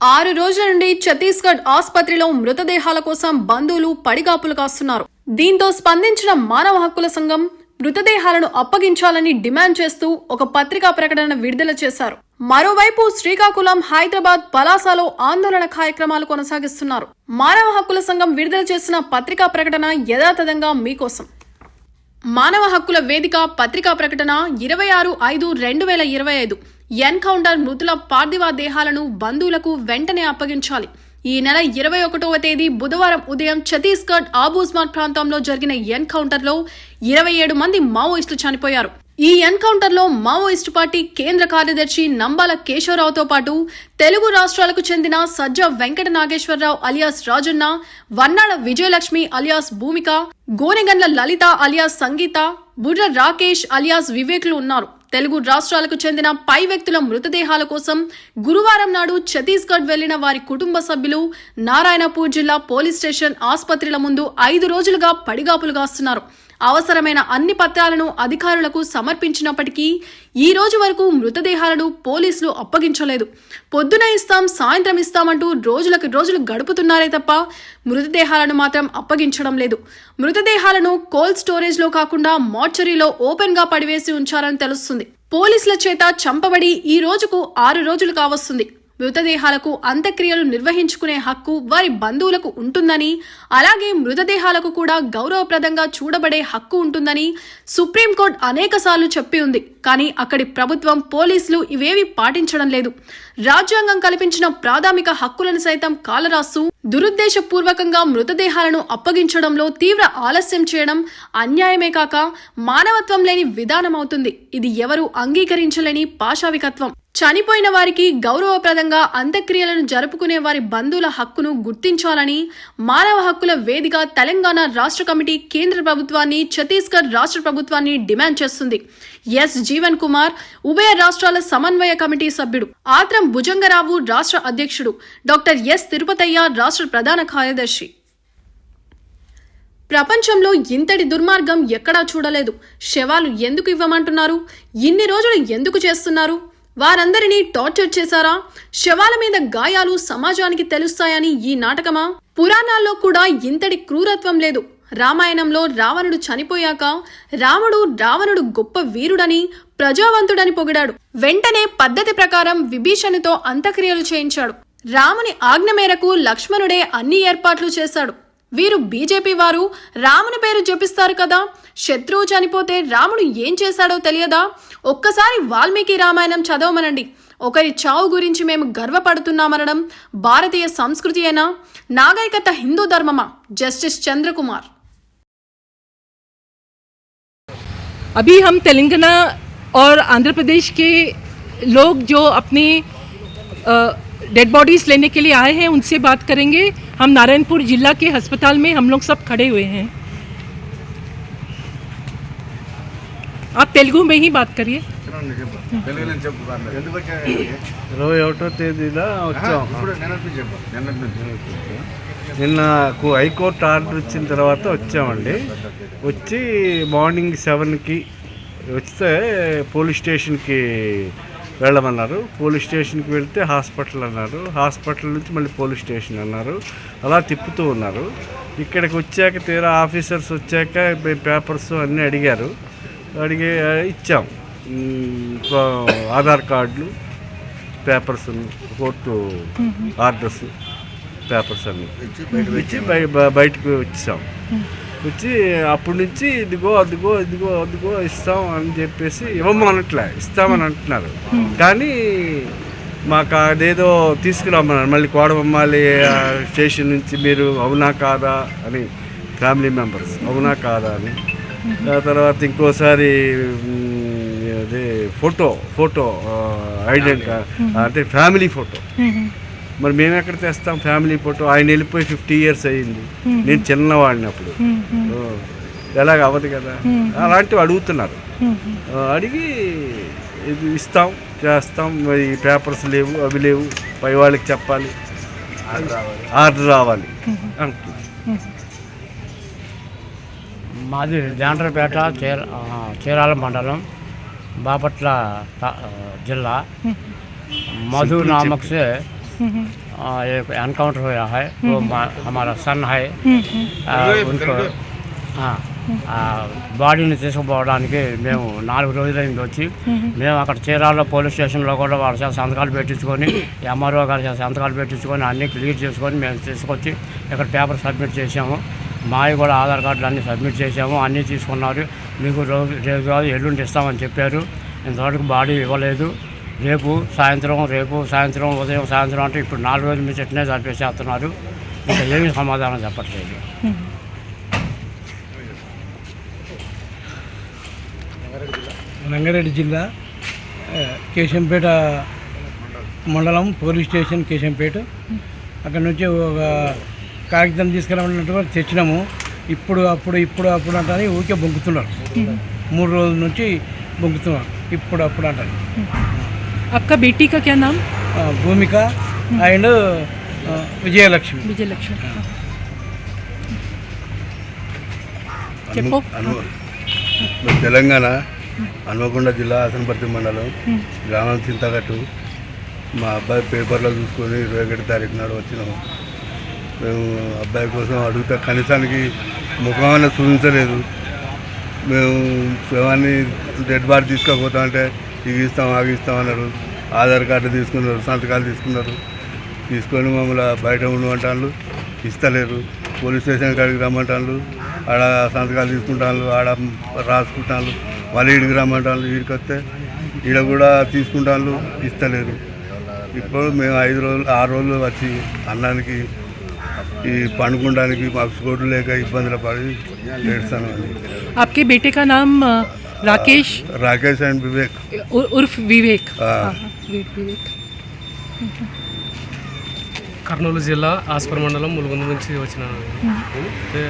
ఆరు రోజుల నుండి ఛత్తీస్గఢ్ ఆసుపత్రిలో మృతదేహాల కోసం బంధువులు పడిగాపులు కాస్తున్నారు. దీంతో స్పందించిన మానవ హక్కుల సంఘం మృతదేహాలను అప్పగించాలని డిమాండ్ చేస్తూ ఒక పత్రికా ప్రకటన విడుదల చేశారు. మరోవైపు శ్రీకాకుళం హైదరాబాద్ పలాసలో ఆందోళన కార్యక్రమాలు కొనసాగిస్తున్నారు. మానవ హక్కుల సంఘం విడుదల చేసిన పత్రికా ప్రకటన యథాతథంగా మీకోసం. మానవ హక్కుల వేదిక పత్రికా ప్రకటన ఇరవై ఆరు ఐదు రెండు వేల ఇరవై ఐదు. ఎన్కౌంటర్ మృతుల పార్థివ దేహాలను బంధువులకు వెంటనే అప్పగించాలి. ఈ నెల ఇరవై ఒకటవ తేదీ బుధవారం ఉదయం ఛత్తీస్గఢ్ ఆబూస్మాన్ ప్రాంతంలో జరిగిన ఎన్కౌంటర్లో ఇరవై ఏడు మంది మావోయిస్టులు చనిపోయారు. ఈ ఎన్కౌంటర్లో మావోయిస్టు పార్టీ కేంద్ర కార్యదర్శి నంబాల కేశవరావుతో పాటు తెలుగు రాష్ట్రాలకు చెందిన Sajja Venkata Nageswararao alias Rajanna Vannada Vijayalakshmi alias Bhumika Gonegandla Lalitha alias Sangeetha Burra Rakesh alias వివేక్లు ఉన్నారు. తెలుగు రాష్ట్రాలకు చెందిన పై వ్యక్తుల మృతదేహాల కోసం గురువారం నాడు ఛత్తీస్గఢ్ వెళ్ళిన వారి కుటుంబ సభ్యులు నారాయణపూర్ జిల్లా పోలీస్ స్టేషన్ ఆసుపత్రుల ముందు ఐదు రోజులుగా పడిగాపులు కాస్తున్నారు. అవసరమైన అన్ని పత్రాలను అధికారులకు సమర్పించినప్పటికీ ఈ రోజు వరకు మృతదేహాలను పోలీసులు అప్పగించలేదు. పొద్దున ఇస్తాం సాయంత్రం ఇస్తామంటూ రోజులకు రోజులు గడుపుతున్నారే తప్ప మృతదేహాలను మాత్రం అప్పగించడం లేదు. మృతదేహాలను కోల్డ్ స్టోరేజ్లో కాకుండా మార్చరీలో ఓపెన్గా పడివేసి ఉంచారని తెలుస్తుంది. పోలీసుల చేత చంపబడి ఈ రోజుకు ఆరు రోజులు కావస్తుంది. మృతదేహాలకు అంత్యక్రియలు నిర్వహించుకునే హక్కు వారి బంధువులకు ఉంటుందని అలాగే మృతదేహాలకు కూడా గౌరవప్రదంగా చూడబడే హక్కు ఉంటుందని సుప్రీంకోర్టు అనేకసార్లు చెప్పి ఉంది. కానీ అక్కడి ప్రభుత్వం పోలీసులు ఇవేవి పాటించడం లేదు. రాజ్యాంగం కల్పించిన ప్రాథమిక హక్కులను సైతం కాలరాస్తూ దురుద్దేశపూర్వకంగా మృతదేహాలను అప్పగించడంలో తీవ్ర ఆలస్యం చేయడం అన్యాయమే కాక మానవత్వం లేని విధానం అవుతుంది ఇది ఎవరు అంగీకరించలేని పాశావికత్వం. చనిపోయిన వారికి గౌరవప్రదంగా అంత్యక్రియలను జరుపుకునే వారి బంధువుల హక్కును గుర్తించాలని మానవ హక్కుల వేదిక తెలంగాణ రాష్ట్ర కమిటీ కేంద్ర ప్రభుత్వాన్ని ఛత్తీస్గఢ్ రాష్ట్ర ప్రభుత్వాన్ని డిమాండ్ చేస్తుంది. ఎస్. జీవన్ కుమార్ ఉభయ రాష్ట్రాల సమన్వయ కమిటీ సభ్యుడు. ఆత్రం భుజంగరావు రాష్ట్ర అధ్యక్షుడు. Doctor yes. తిరుపతయ్య రాష్ట్ర ప్రధాన కార్యదర్శి. ప్రపంచంలో ఇంతటి దుర్మార్గం ఎక్కడా చూడలేదు. శవాలు ఎందుకు ఇవ్వమంటున్నారు? ఇన్ని రోజులు ఎందుకు చేస్తున్నారు? వారందరినీ టార్చర్ చేశారా? శవాల మీద గాయాలు సమాజానికి తెలుస్తాయని ఈ నాటకమా? పురాణాల్లో కూడా ఇంతటి క్రూరత్వం లేదు. రామాయణంలో రావణుడు చనిపోయాక రాముడు రావణుడు గొప్ప వీరుడని ప్రజావంతుడని పొగిడాడు. వెంటనే పద్ధతి ప్రకారం విభీషణుతో అంత్యక్రియలు చేయించాడు. రాముని ఆజ్ఞ మేరకు లక్ష్మణుడే అన్ని ఏర్పాట్లు చేశాడు. వీరు బీజేపీ వారు రాముని పేరు జపిస్తారు కదా శత్రువు చనిపోతే రాముడు ఏం చేశాడో తెలియదా ఒక్కసారి వాల్మీకి రామాయణం చదవమనండి ఒకరి చావు గురించి మేము గర్వపడుతున్నామనడం భారతీయ సంస్కృతి అయినా నాగరికత హిందూ ధర్మమా జస్టిస్ చంద్రకుమార్ अभी हम तेलंगाना और आंध्र प्रदेश के लोग जो अपनी डेड बॉडीज़ लेने के लिए आए हैं उनसे बात करेंगे हम नारायणपुर जिला के अस्पताल में हम लोग सब खड़े हुए हैं आप तेलुगु में ही बात करिए తెలుగు నుంచి చెప్పు పర్లేదు. ఎందుకు వచ్చారు ఇరవై ఒకటో తేదీన వచ్చాం ఇప్పుడు నిన్నటి నుంచి చెప్పు నిన్నటి నుంచి నిన్న కు- హైకోర్టు ఆర్డర్ వచ్చిన తర్వాత వచ్చామండి వచ్చి మార్నింగ్ సెవెన్కి వస్తే పోలీస్ స్టేషన్కి వెళ్ళమన్నారు. పోలీస్ స్టేషన్కి వెళ్తే హాస్పిటల్ అన్నారు. హాస్పిటల్ నుంచి మళ్ళీ పోలీస్ స్టేషన్ అన్నారు. అలా తిప్పుతూ ఉన్నారు. ఇక్కడికి వచ్చాక తీరా ఆఫీసర్స్ వచ్చాక పేపర్స్ అన్నీ అడిగారు. అడిగి ఇచ్చాం. ఆధార్ కార్డులు పేపర్స్ కోర్టు ఆర్డర్స్ పేపర్స్ అన్నీ ఇచ్చి బయటకు వచ్చాం. వచ్చి అప్పటి నుంచి ఇదిగో అదిగో ఇదిగో అదిగో ఇస్తాం అని చెప్పేసి ఇవ్వమనట్లే ఇస్తామని అంటున్నారు. కానీ మాకు అదేదో తీసుకురమ్మన్నారు. మళ్ళీ కోడమమ్మాలి స్టేషన్ నుంచి మీరు అవునా కాదా అని ఫ్యామిలీ మెంబర్స్ అవునా కాదా అని. ఆ తర్వాత ఇంకోసారి అదే ఫోటో ఫోటో ఐడెంటి అంటే ఫ్యామిలీ ఫోటో. మరి మేము ఎక్కడ తెస్తాం ఫ్యామిలీ ఫోటో? ఆయన వెళ్ళిపోయి ఫిఫ్టీ ఇయర్స్ అయ్యింది. నేను చిన్నవాడిని అప్పుడు. ఎలాగ అవ్వదు కదా? అలాంటివి అడుగుతున్నారు. అడిగి ఇది ఇస్తాం చేస్తాం. మరి పేపర్స్ లేవు అవి లేవు. పై వాళ్ళకి చెప్పాలి. ఆర్డర్ రావాలి. అంటున్నారు మాది జాండ్రపేట చీర చీరాల మండలం బాపట్ల జిల్లా. మధు నామక్సే एक एनकाउंटर हुआ है वो मा- हमारा सन है आ, उनको ఆ, ఆ, బాడీని తీసుకుపోవడానికి మేము నాలుగు రోజులైంది వచ్చి మేము అక్కడ చీరాల్లో పోలీస్ స్టేషన్లో కూడా వాళ్ళ చేత సంతకాలు పెట్టించుకొని ఎంఆర్ఓ గారి చేత సంతకాలు పెట్టించుకొని అన్నీ క్లియర్ చేసుకొని మేము తీసుకొచ్చి ఇక్కడ పేపర్ సబ్మిట్ చేసాము మావి కూడా ఆధార్ కార్డులు అన్నీ సబ్మిట్ చేసాము అన్నీ తీసుకున్నారు మీకు రోజు రేపు కాదు ఎల్లుండి ఇస్తామని చెప్పారు ఇంతవరకు బాడీ ఇవ్వలేదు రేపు సాయంత్రం రేపు సాయంత్రం ఉదయం సాయంత్రం అంటే ఇప్పుడు నాలుగు రోజుల నుంచి ఇట్నే చంపేసేస్తున్నారు ఇంకా ఏమీ సమాధానం చెప్పట్లేదు. రంగారెడ్డి జిల్లా కేశంపేట మండలం పోలీస్ స్టేషన్ కేశంపేట. అక్కడ నుంచి ఒక కాగితం తీసుకురామన్నట్టుగా తెచ్చినాము. ఇప్పుడు అప్పుడు ఇప్పుడు అప్పుడు అంటారు ఊరికే బొంకుతున్నారు మూడు రోజుల నుంచి బొంకుతున్నారు ఇప్పుడు అప్పుడు అంటారు. आपका बेटी का क्या नाम ఆ, భూమిక అండ్ ఆ, విజయలక్ష్మి विजय लक्ष्मी చెప్పు అను మేము తెలంగాణ హన్మకొండ జిల్లా హసనపర్తి మండలం గ్రామం చింతగట్టు మా అబ్బాయి పేపర్లో చూసుకొని ఇరవై ఒకటి తారీఖు నాడు వచ్చినాము మేము అబ్బాయి కోసం అడుగుతా కనీసానికి ముఖమైన చూపించలేదు మేము శవాన్ని డెడ్ బాడీ తీసుకోపోతామంటే ఇవి ఇస్తాం అవి ఇస్తాం అన్నారు ఆధార్ కార్డు తీసుకున్నారు సంతకాలు తీసుకున్నారు తీసుకొని మమ్మల్ని బయట ఉండమంటాను ఇస్తలేరు పోలీస్ స్టేషన్ కాడికి రమ్మంటాను ఆడ సంతకాలు తీసుకుంటాను ఆడ రాసుకుంటాను మళ్ళీ ఈడికి రమ్మంటాను ఈడికి వస్తే ఈడ కూడా తీసుకుంటాను ఇస్తలేరు ఇప్పుడు మేము ఐదు రోజులు ఆరు రోజులు వచ్చి అన్నానికి ఈ పండుకోవడానికి మాకు చోటు లేక ఇబ్బందులు పడి ఏడుస్తాను आपके बेटे का नाम రాకేష్? రాకేష్ అండ్ వివేక్. ఉర్ఫ్ వివేక్. కర్నూలు జిల్లా ఆస్పర్ మండలం ములుగుంద నుంచి వచ్చిన అయితే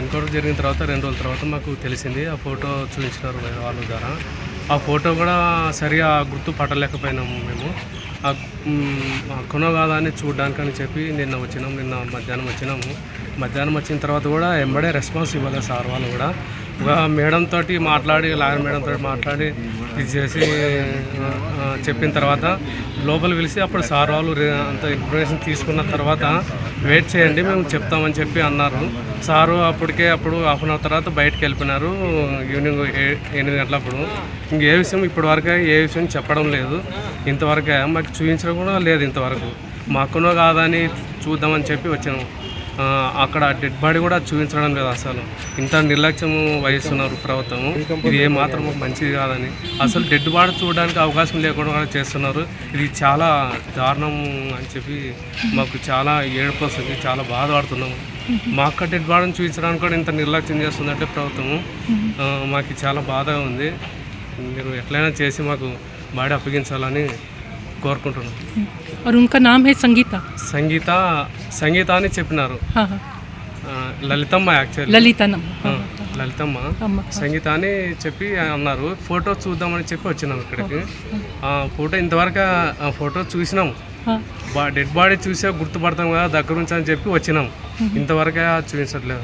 ఎన్కౌంటర్ జరిగిన తర్వాత రెండు రోజుల తర్వాత మాకు తెలిసింది. ఆ ఫోటో చూపించినారు వాళ్ళ ద్వారా. ఆ ఫోటో కూడా సరిగా గుర్తు పట్టలేకపోయినాము మేము. కొనో కాదా అని చూడడానికని చెప్పి నిన్న వచ్చినాము నిన్న మధ్యాహ్నం వచ్చినాము. మధ్యాహ్నం వచ్చిన తర్వాత కూడా ఎంబడే రెస్పాన్స్ ఇవ్వలేదు సార్ వాళ్ళు కూడా. మేడం తోటి మాట్లాడి లాయర్ మేడం తోటి మాట్లాడి ఇది చేసి చెప్పిన తర్వాత లోపల పిలిచి అప్పుడు సార్ వాళ్ళు అంత ఇన్ఫర్మేషన్ తీసుకున్న తర్వాత వెయిట్ చేయండి మేము చెప్తామని చెప్పి అన్నారు. సారు అప్పటికే అప్పుడు హాఫ్ అన్ అవర్ తర్వాత బయటకు వెళ్ళిపోయినారు ఈవినింగ్ ఏ- ఎనిమిది గంటలప్పుడు. ఇంక ఏ విషయం ఇప్పటివరకు ఏ విషయం చెప్పడం లేదు. ఇంతవరకే మాకు చూపించడం కూడా లేదు ఇంతవరకు. మాకునో కాదని చూద్దామని చెప్పి వచ్చాము అక్కడ డెడ్ బాడీ కూడా చూపించడం లేదు అసలు. ఇంత నిర్లక్ష్యం వహిస్తున్నారు ప్రభుత్వము. ఇది ఏ మాత్రం మంచిది కాదని. అసలు డెడ్ బాడీ చూడడానికి అవకాశం లేకుండా చేస్తున్నారు. ఇది చాలా దారుణం అని చెప్పి మాకు చాలా ఏడుపు వస్తుంది. చాలా బాధపడుతున్నాము. మా అక్క డెడ్ బాడీని చూపించడానికి కూడా ఇంత నిర్లక్ష్యం చేస్తుందంటే ప్రభుత్వము. మాకు చాలా బాధగా ఉంది. మీరు ఎట్లయినా చేసి మాకు బాడీ అప్పగించాలని కోరుకుంటున్నాం और उनका नाम है संगीता సంగీత సంగీత అని చెప్పినారు हाँ हाँ ఆ, లలితమ్మ యాక్చువల్లీ ललिता नाम ఆ, లలితమ్మ అమ్మ సంగీత అని చెప్పి అన్నారు ఫోటో చూద్దామని చెప్పి వచ్చినాం ఇక్కడికి ఆ ఫోటో ఇంతవరకు ఆ ఫోటో చూసినాం हाँ బా డెడ్ బాడీ చూసే గుర్తుపడతాం కదా దగ్గర నుంచి అని చెప్పి వచ్చినాం ఇంతవరకే చూపించట్లేదు